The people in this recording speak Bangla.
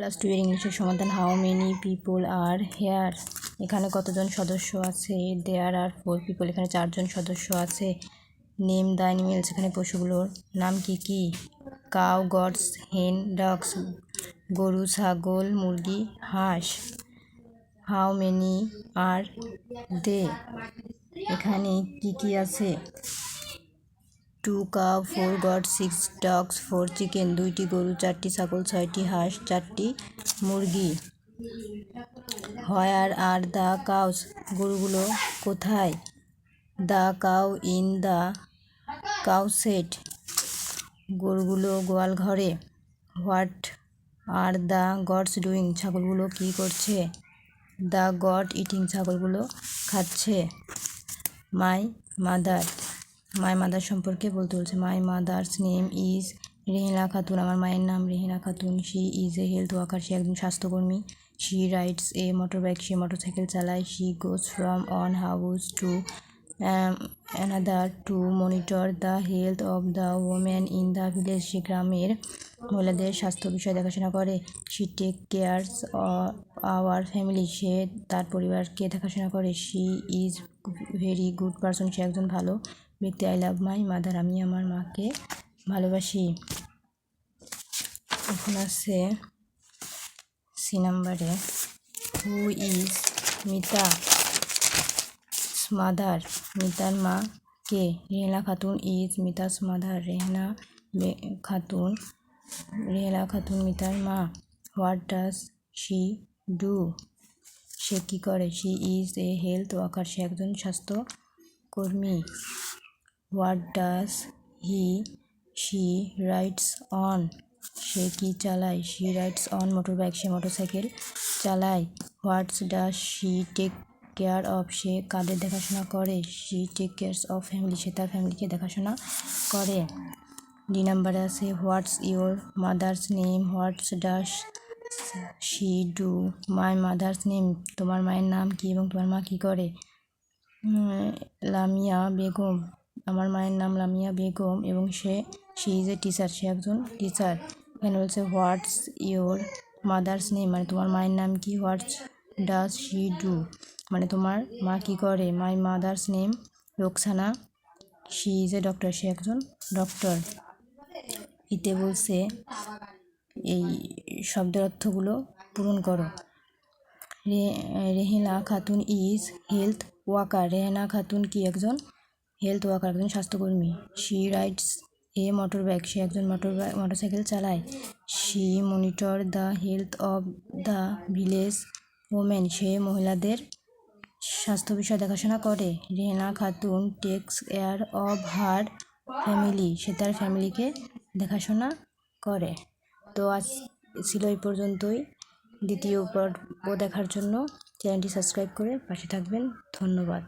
ক্লাস টু এর ইংলিশের সমাধান how many people are here এখানে কতজন সদস্য আছে? দেয়ার আর ফোর পিপল এখানে চারজন সদস্য আছে। নেম দ্য অ্যানিমেলস এখানে পশুগুলোর নাম কি কি? কাউ গডস হেন ডগস গরু, ছাগল, মুরগি, হাঁস। হাউ মেনি আর দে এখানে কি কি আছে? Two cow four goat, six dogs, four chicken, দুইটি গরু, চারটি ছাগল, ছয়টি হাঁস, চারটি মুরগি। হোয়ার আর দ্য কাউস গরুগুলো কোথায়? The cow in the cowshed গরুগুলো গোয়াল ঘরে। What are the goats doing, ছাগলগুলো কী করছে? দ্য গড ইটিং, ছাগলগুলো খাচ্ছে। My mother. মাই মাদার সম্পর্কে বলতে বলছে my mother's name is Rehena Khatun আমার মায়ের নাম Rehena Khatun she is a health worker সে একজন স্বাস্থ্যকর্মী। She rides a motor bike সে মোটরসাইকেল চালায়। She goes from one house to another to monitor the health of the women in the village সে গ্রামের মহিলাদের স্বাস্থ্য বিষয়ে দেখাশোনা করে। She take cares our family সে তার পরিবারকে দেখাশোনা করে। She is very good person সে একজন ভালো ব্যক্তি আই লাভ মাই মাদার, আমি আমার মাকে ভালোবাসি। এখন আছে সি নাম্বারে, হু ইজ মিতা মাদার, মিতার মা কে? রেহেনা খাতুন ইজ মিতাস মাদার, রেহেনা খাতুন রেহেনা খাতুন মিতার মা। What does she do? সে কী করে? She is a health worker, সে একজন স্বাস্থ্যকর্মী। What does he she rides on সে কি চালায়? She rides on motor bike সে মোটরসাইকেল চালায়। What's does she take care of সে কাদের দেখাশোনা করে? She take cares of family সে তার ফ্যামিলিকে দেখাশোনা করে। ডি নাম্বারে আছে what's your mother's name what's does she do my mother's name তোমার মায়ের নাম কি এবং তোমার মা কী করে? লামিয়া বেগম। আমার মায়ের নাম লামিয়া বেগম এবং সে শি ইজ এ টিচার সে একজন টিচার এখানে বলছে হোয়াটস ইউর মাদার্স নেম মানে তোমার মায়ের নাম কি? হোয়াটস ডাস শি ডু মানে তোমার মা কী করে? My mother's name Roksana she is a doctor সে একজন ডক্টর ইতে বলছে এই শব্দের অর্থগুলো পূরণ করো। Rehena Khatun is health worker Rehena Khatun কি? একজন হেলথ ওয়ার্কার, একজন স্বাস্থ্যকর্মী। She rides a motor bike সে একজন মোটর বাইক মোটরসাইকেল চালায়। She monitor the health of the village women, সে মহিলাদের স্বাস্থ্য বিষয়ে দেখাশোনা করে। Rehena Khatun takes care of her family, সে তার ফ্যামিলিকে দেখাশোনা করে। তো আজ ছিল এই পর্যন্তই। দ্বিতীয় পর্ব দেখার জন্য চ্যানেলটি সাবস্ক্রাইব করে পাশে থাকবেন। ধন্যবাদ।